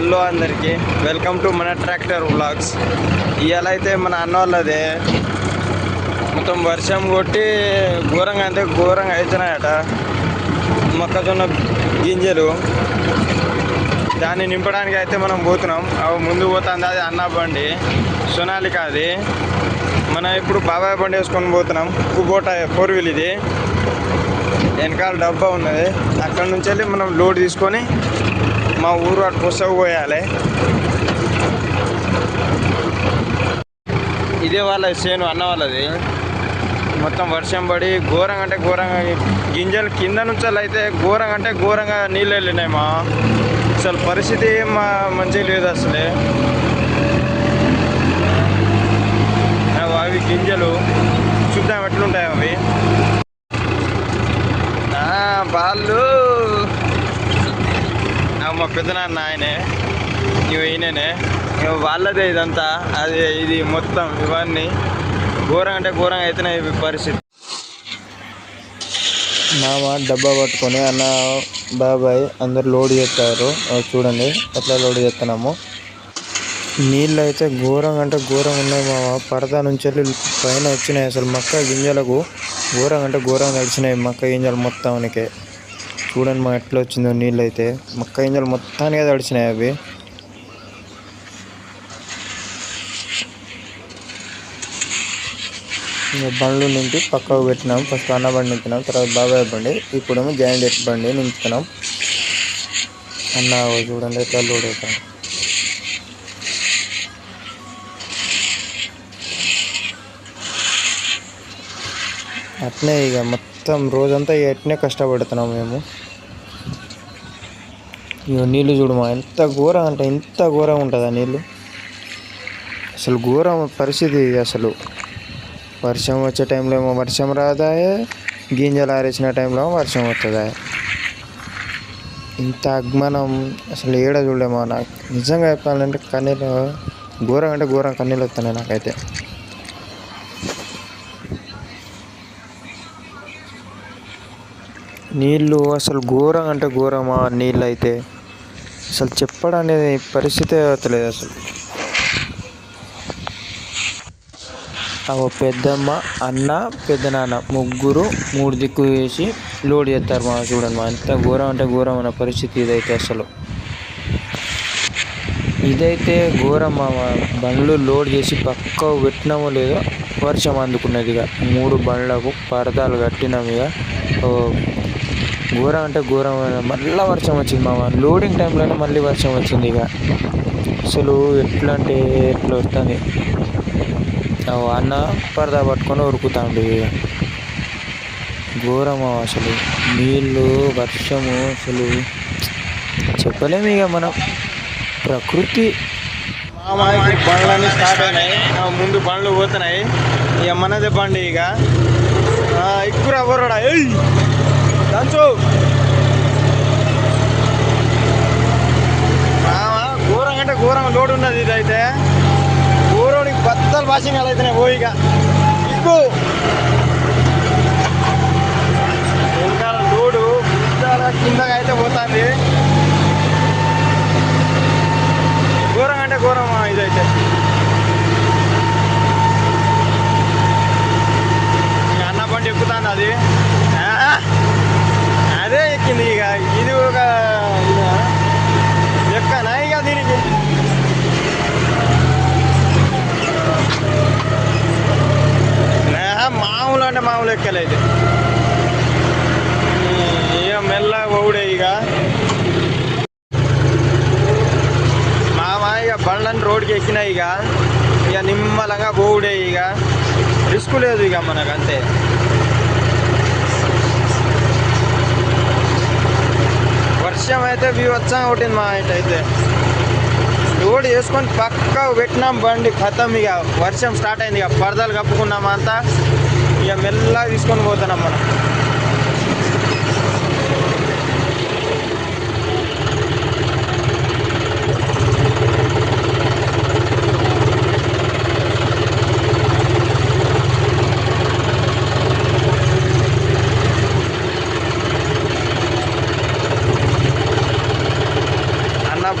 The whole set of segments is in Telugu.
హలో అందరికీ. వెల్కమ్ టు మన ట్రాక్టర్ బ్లాగ్స్ ఇవాళ అయితే మన అన్న వాళ్ళదే మొత్తం వర్షం కొట్టి ఘోరంగా అంటే ఘోరంగా అవుతున్నాయట మొక్కజొన్న గింజలు. దాన్ని నింపడానికి అయితే మనం పోతున్నాం. అవి ముందు పోతుంది అది అన్న బండి. సొనాలిక అది. మనం ఇప్పుడు బాబాయ్ బండి వేసుకొని పోతున్నాం. కుబోటా ఫోర్ వీల్ ఇది. వెనకాల డబ్బా ఉన్నది. అక్కడ నుంచి వెళ్ళి మనం లోడ్ తీసుకొని మా ఊరు అటు పుస్తకు పోయాలి. ఇదే వాళ్ళ చేను అన్న వాళ్ళది. మొత్తం వర్షం పడి ఘోరంగా అంటే ఘోరంగా గింజలు కింద నుంచి అయితే ఘోరంగా అంటే ఘోరంగా నీళ్ళు వెళ్ళినాయి మా. అసలు పరిస్థితి ఏం మా మంచిగా లేదు అసలే. అవి గింజలు చూద్దాం ఎట్లుంటాయి అవి ఆ, వాళ్ళు ఆ, పెద్దనాన్న ఆయనే ఇవి ఈయననే. వాళ్ళదే ఇదంతా. అది ఇది మొత్తం ఇవన్నీ. ఘోరం అంటే ఘోరంగా అయితేనే ఇవి పరిస్థితి. మామ డబ్బా పట్టుకొని అన్న బాబాయ్ అందరు లోడ్ చేస్తారు. చూడండి ఎట్లా లోడ్ చేస్తున్నాము. నీళ్ళు అయితే ఘోరంగా అంటే ఘోరంగా ఉన్నాయి మామ. పరదా నుంచి వెళ్ళి పైన వచ్చినాయి అసలు మక్క గింజలకు. ఘోరంగా అంటే ఘోరంగా నడిచినాయి మక్క గింజలు మొత్తానికి. చూడండి మా ఎట్లా వచ్చిందో నీళ్ళు అయితే మక్క గింజలు మొత్తానికి తడిచినాయి అవి. బండ్లు నింపి పక్కకు పెట్టినాం. ఫస్ట్ అన్న బండి నింపినాం. తర్వాత బాబాయ్ బండి. ఇప్పుడేమో జాయింట్ ఎట్ బండి నింపుతున్నాం. అన్న చూడండి ఎట్లా లోడ్ అవుతాం అట్నే ఇక మొత్తం రోజంతా ఎట్నే కష్టపడుతున్నాం మేము. ఇక నీళ్ళు చూడమా ఎంత ఘోరం అంటే ఎంత ఘోరం ఉంటుంది ఆ నీళ్ళు అసలు ఘోరం పరిస్థితి అసలు. వర్షం వచ్చే టైంలో ఏమో వర్షం రాదాయే గింజలు ఆరేసిన టైంలో ఏమో వర్షం వస్తుందా ఇంత అగ్మనం అసలు ఏడ చూడలేమో నాకు నిజంగా చెప్పాలంటే కన్నీళ్ళు ఘోరం అంటే ఘోరం కన్నీళ్ళు వస్తున్నాయి నాకైతే. నీళ్ళు అసలు ఘోరం అంటే ఘోరమా నీళ్ళు అయితే అసలు చెప్పడం అనేది పరిస్థితి అవుతలేదు అసలు. ఆ ఓ పెద్దమ్మ అన్న పెద్దనాన్న ముగ్గురు మూడు దిక్కు వేసి లోడ్ చేస్తారు మా చూడండి మా. ఎంత ఘోరం అంటే ఘోరం అన్న పరిస్థితి ఇదైతే అసలు. ఇదైతే ఘోరం మా బండ్లు లోడ్ చేసి పక్క పెట్టినామో లేదో వర్షం అందుకున్నది ఇక మూడు బండ్లకు పరదాలు కట్టినాం ఇక ఘోరం అంటే ఘోరం. మళ్ళీ వర్షం వచ్చింది మామ. లోడింగ్ టైంలోనే మళ్ళీ వర్షం వచ్చింది ఇక. అసలు ఎట్లా అంటే ఎట్లా వస్తుంది? అన్న పరదా పట్టుకొని ఉరుకుతాండి ఇక. ఘోరము అసలు. నీళ్ళు వర్షము అసలు. చెప్పలేము ఇక మనం. ప్రకృతి. బండ్లన్నీ స్టార్ట్ అయినాయి. ఆ, ముందు బండ్లు పోతున్నాయి. ఇక మనదే బండి ఇక. ఎక్కువ ఎవరు దంచు ఘోరం అంటే ఘోరం లోడ్ ఉన్నది ఇదైతే. ఊరోడికి బద్దలు భాషంగా అయితేనే పోయిక ఇక్కు వెనకాల లోడు కిందగా అయితే పోతుంది. ఘోరం అంటే ఘోరం ఇదైతే. అన్న బండి ఎక్కుతాను అది ఆ, అదే ఎక్కింది ఇక ఇది ఒక ఇదా? ఎక్కనా ఇక దీనికి నా మామూలు అంటే మామూలు ఎక్కలేదు ఇక మెల్ల ఓడే ఇక మామ ఇక బండ్లని రోడ్కి ఎక్కినాయి ఇక ఇక నిమ్మలంగా పోవుడే ఇక రిస్క్ లేదు ఇక మనకు అంతే వర్షం అయితే వ్యూ వివత్సంగా కొట్టింది మా ఇంటి అయితే లోడ్ వేసుకొని పక్క పెట్టినాం బండి ఖతం ఇక వర్షం స్టార్ట్ అయింది ఇక పరదాలు కప్పుకున్నాం అంతా ఇక మెల్లగా తీసుకొని పోతున్నాం మనం.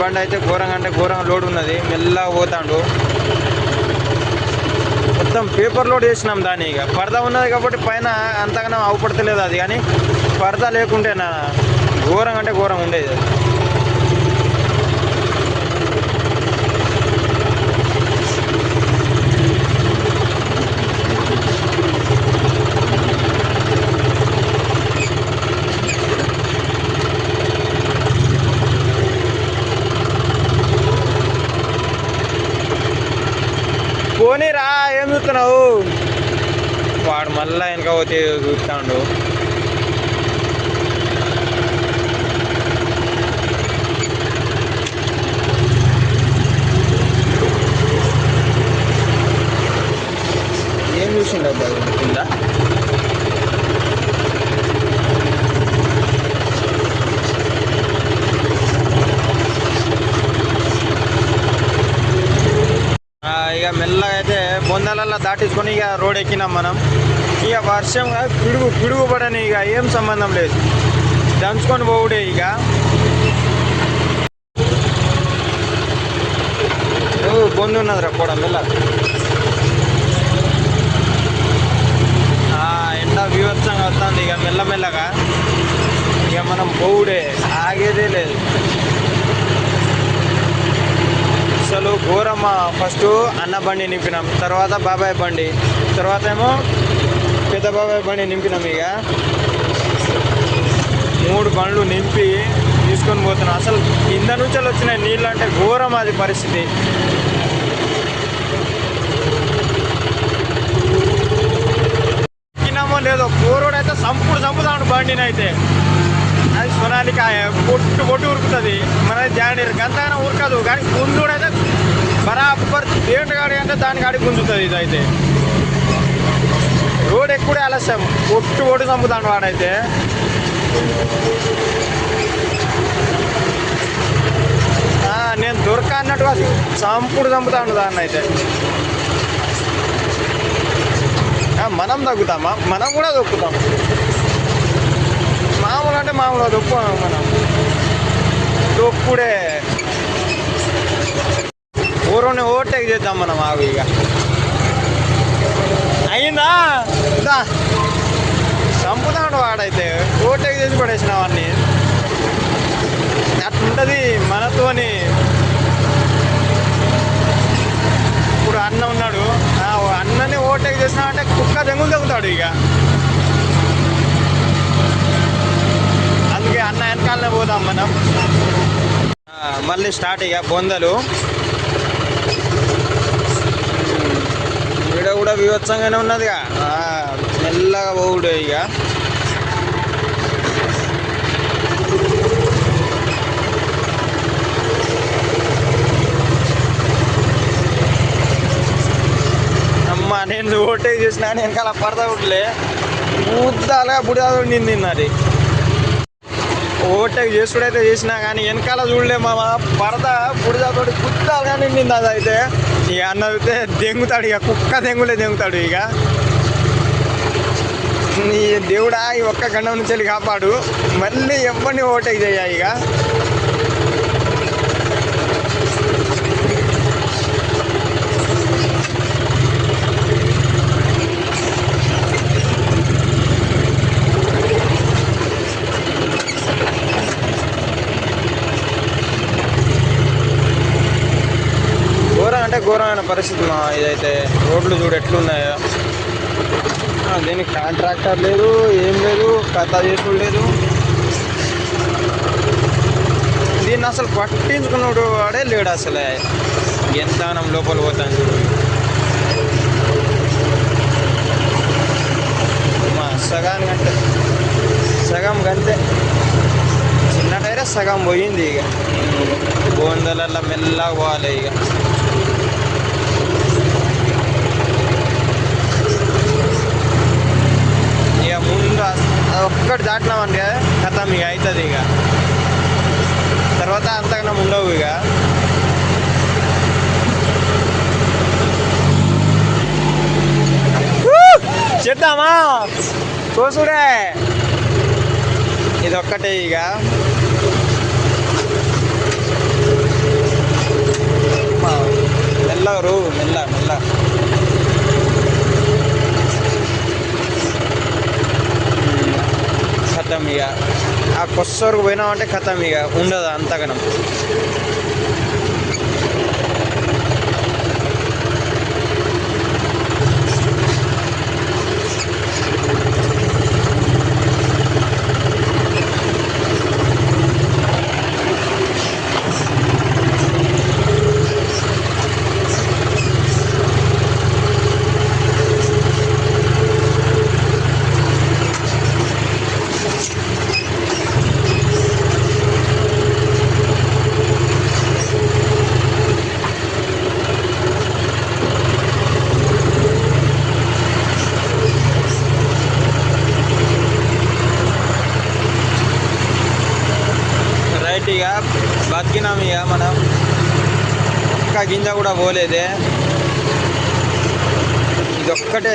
బండి అయితే ఘోరంగా అంటే ఘోరంగా లోడ్ ఉన్నది. మెల్లగా పోతాడు. మొత్తం పేపర్ లోడ్ చేసినాం దాన్ని ఇక. పరద ఉన్నది కాబట్టి పైన అంతగానో అవపడతలేదు అది. కానీ పరద లేకుంటే నా ఘోరం అంటే ఘోరం ఉండేది అది. పోనీరా ఏం చూస్తున్నావు వాడు మళ్ళా వెనక పోతే చూస్తాడు. ఏం చూసిండు అబ్బా? ఇక మెల్లగా అయితే బొందలల్లో దాటించుకొని ఇక రోడ్ ఎక్కినాం మనం. ఇక వర్షం కాదు, పిడుగు పిడుగు పడని ఇక ఏం సంబంధం లేదు. దంచుకొని పోవుడే ఇక. ఓ, బొందు ఉన్నది రా కూడా మెల్ల ఎండ వివత్సంగా వస్తుంది ఇక మెల్లమెల్లగా ఇక మనం పోవుడే ఆగేదే లేదు. గోరమ్మ ఫస్ట్ అన్న బండి నింపినాం తర్వాత బాబాయ్ బండి తర్వాత ఏమో పెద్ద బాబాయ్ బండి నింపినాం ఇక. మూడు బండ్లు నింపి తీసుకొని పోతున్నాం. అసలు కింద నుంచి వచ్చిన నీళ్ళు అంటే ఘోరం అది పరిస్థితి. ఎక్కినామో లేదో పోరోడు అయితే సంపుడు చంపుతాడు బండిని అయితే. అది సొనాలికాయ పొట్టు పొట్టు ఉరుకుతుంది. మన జాండీర్ గంతగానే ఉరకదు. కానీ గుంజుడు అయితే బరాబర్ దేవుడి గాడి అంటే దాని గాడి గుంజుతుంది ఇది అయితే రోడ్ ఎక్కువే ఆలస్యం. ఒట్టు పొట్టు చంపుతాడు వాడైతే. నేను దొరక అన్నట్టుగా చంపుడు చంపుతాడు దాన్ని అయితే మనం తగ్గుతామా? మనం కూడా దొక్కుతాం మామూలు అంటే మామూలుగా దొక్కు మనం. దొక్కుడే ఊరుని ఓవర్టేక్ చేద్దాం మనం ఆగు ఇక. అయిందా దా చంపుతాడు వాడైతే. ఓవర్టేక్ చేసి పడేసిన వాడిని అట్లుంటది మనతోని. ఇప్పుడు అన్న ఉన్నాడు. అన్నని ఓవర్టేక్ చేసినామంటే కుక్క దెంగులు దెంగుతాడు ఇక. అందుకే అన్న వెనకాలనే పోదాం మనం. మళ్ళీ స్టార్ట్ ఇక బొందలు. వీడియో కూడా వివత్సంగానే ఉన్నదిగా. మెల్లగా పోవుడు ఇక. అమ్మా నేను ఓటే చేసిన వెనకాల పరద ఉట్లే బుద్ధాలుగా బుడిదాదు నింది. అది ఓవర్టేక్ చేసుడైతే చేసినా కానీ వెనకాల చూడలే మామ పరద బుడిదాతోటి కుత్తాలుగా నిండింది అది అయితే ఇక అన్న అయితే దెంగుతాడు ఇక కుక్క దెంగులే దెంగుతాడు ఇక. నీ దేవుడా ఈ ఒక్క గండం నుంచి వెళ్ళి కాపాడు. మళ్ళీ ఎవరిని ఓవర్టేక్ చేయ ఇక ఘోరం అంటే ఘోరమైన పరిస్థితి మా ఇదైతే. రోడ్లు చూడు ఎట్లున్నాయో. దీనికి కాంట్రాక్టర్ లేదు ఏం లేదు కథ చేసుడు లేదు. దీన్ని అసలు పట్టించుకున్నాడు వాడే లేడు అసలే. ఎంతనం లోపల పోతాను చూడు. మా సగానికంటే సగం కంటే చిన్న టైరే సగం పోయింది ఇక. గోందలల్లో మెల్లగా పోవాలి ఇక. ఇక ముందు ఒక్కటి దాటినామని కదా కథ ఇక అవుతుంది ఇక. తర్వాత అంతకన్నా ఉండవు ఇక. చేద్దామా? చూసుడే. ఇదొక్కటే ఇక. మెల్లరు మెల్ల మెల్ల. కథం ఇక. ఆ కొస్సరకు పోయినామంటే ఖతం ఇక. ఉండదు అంతగనం. ఆ గింజ కూడా పోలేదే. ఇది ఒక్కటే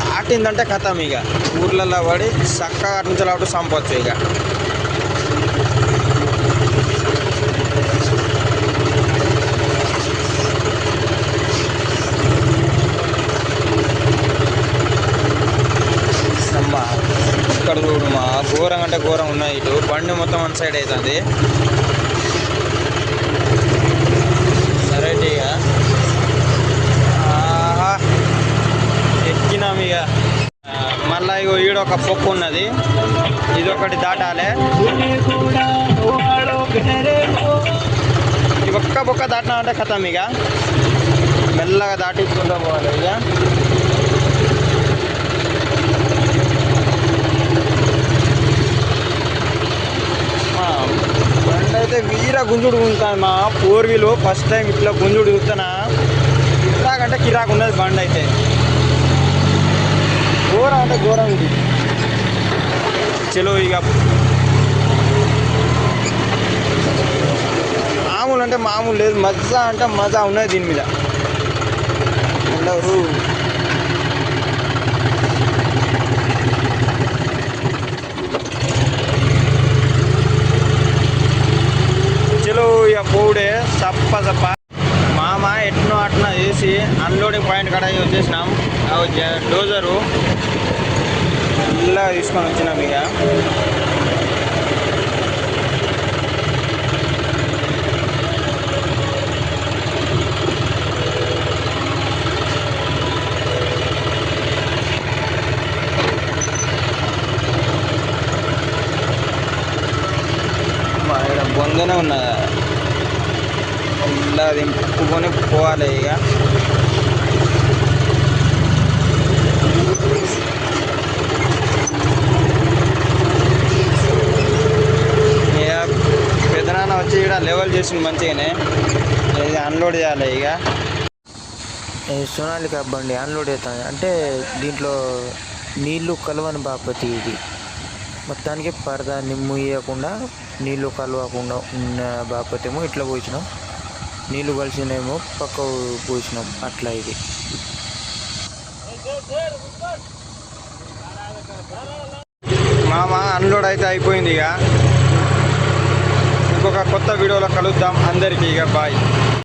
నాటిందంటే కథం ఇక. ఊర్లలో పడి చక్కగా నుంచి అటు సంపొచ్చు ఇక. అమ్మా ఇక్కడ చూడు మా ఘోరం అంటే ఘోరం ఉన్నాయి ఇటు. బండి మొత్తం వన్ సైడ్ అవుతుంది సరే ఇక ఆహా ఎక్కినాం ఇక ఆ, మళ్ళా ఇగో ఈడ ఒక పొక్కు ఉన్నది. ఇది ఒకటి దాటాలి. ఈ ఒక్క బొక్క దాటినామంటే కథం ఇక మెల్లగా దాటించుకుంటూ పోవాలి ఇక అయితే వీర గుంజుడు గుంజుతాను మా ఫోర్ వీలు. ఫస్ట్ టైం ఇట్లా గుంజుడు చూస్తానా. కిరాకంటే కిరాకు ఉన్నది బండి అయితే ఘోరం అంటే ఘోరం ఇది. చలో ఇక మామూలు అంటే మామూలు లేదు. మజా అంటే మజా ఉన్నది దీని మీద. ఉండరు చలో ఇక పోవుడే సప్ప సప్ప వచ్చేసి అన్లోడింగ్ పాయింట్ కాడ వచ్చేసినాం. చేసినాం డోజరు. ఇలా తీసుకొని వచ్చినాం ఇక. మా బొందనే ఉన్నదా? ఇలా దింపుకొని పోవాలి ఇక. ఇక పెద్దనాన్న వచ్చి ఇక్కడ లెవెల్ చేసింది మంచిగానే. ఇది అన్లోడ్ చేయాలి ఇక. సోనాలిక బండి అన్లోడ్ అవుతుంది అంటే దీంట్లో నీళ్ళు కలవని బాపతి ఇది. మొత్తానికి పరదా ఇవ్వకుండా నీళ్ళు కలవకుండా ఉన్న బాపతేమో ఇట్లా పోసినాం నీళ్ళు కలిసినేమో పక్క పోసినాం. అట్లా ఇది. మామ అన్లోడ్ అయితే అయిపోయింది ఇక ఇంకొక కొత్త వీడియోలో కలుద్దాం. అందరికీ ఇక బాయ్.